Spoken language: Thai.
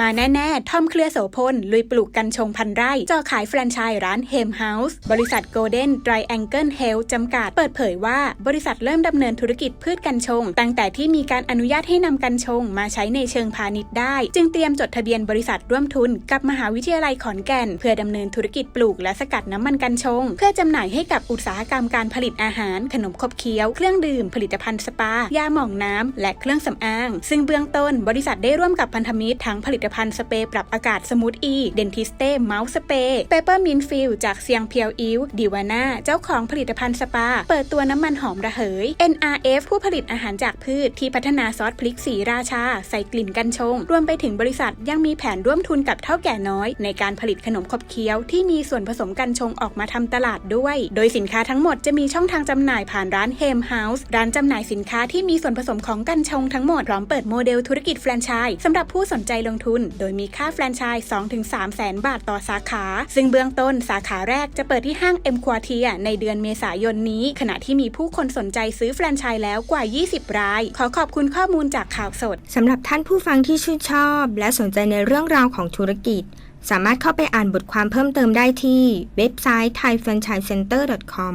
มาแน่ ๆ ทอมเคลียร์โสพล ลุยปลูกกัญชงพันไร่ จ่อขายแฟรนไชส์ร้านเฮมเฮาส์บริษัทโกลเด้นไ i แองเกิลเฮลจำกัด เปิดเผยว่า บริษัทเริ่มดำเนินธุรกิจพืชกัญชง ตั้งแต่ที่มีการอนุญาตให้นำกัญชง มาใช้ในเชิงพาณิชย์ได้ จึงเตรียมจดทะเบียนบริษัทร่วมทุน กับมหาวิทยาลัยขอนแก่น เพื่อดำเนินธุรกิจปลูกและสกัดน้ำมันกัญชง เพื่อจำหน่ายให้กับอุตสาหกรรมการผลิตอาหาร ขนมขบเคี้ยว เครื่องดื่ม ผลิตภัณฑ์สปา ยาหม่องน้ำและเครื่องสำอาง ซึ่งเบื้องต้นบริษัทได้ร่วมกับพันธมิตรทั้งผลิตตภัณฑ์สเปรย์ปรับอากาศสมูทอีเดนทิสเต้เมาส์สเปรย์เปเปอร์มินฟิลจากเซียงเพียวอิวดิวาน่าเจ้าของผลิตภัณฑ์สปา เปิดตัวน้ำมันหอมระเหย NRF ผู้ผลิตอาหารจากพืชที่พัฒนาซอสพริกสีราชา ใส่กลิ่นกัญชง รวมไปถึงบริษัทยังมีแผนร่วมทุนกับเท่าแก่น้อย ในการผลิตขนมขบเคี้ยวที่มีส่วนผสมกัญชงออกมาทำตลาดด้วย โดยสินค้าทั้งหมดจะมีช่องทางจำหน่ายผ่านร้านเฮมเฮาส์ร้านจำหน่ายสินค้าที่มีส่วนผสมของกัญชงทั้งหมดพร้อมเปิดโมเดลธุรกิจแฟรนไชส์สำหรับผู้สนใจลงทุนโดยมีค่าแฟรนไชส์2-3แสนบาทต่อสาขา ซึ่งเบื้องต้นสาขาแรกจะเปิดที่ห้างเอ็มควอเทียในเดือนเมษายนนี้ ขณะที่มีผู้คนสนใจซื้อแฟรนไชส์แล้วกว่า 20 ราย ขอขอบคุณข้อมูลจากข่าวสดสำหรับท่านผู้ฟังที่ชื่นชอบ และสนใจในเรื่องราวของธุรกิจ สามารถเข้าไปอ่านบทความเพิ่มเติมได้ที่เว็บไซต์ thaifranchisecenter.com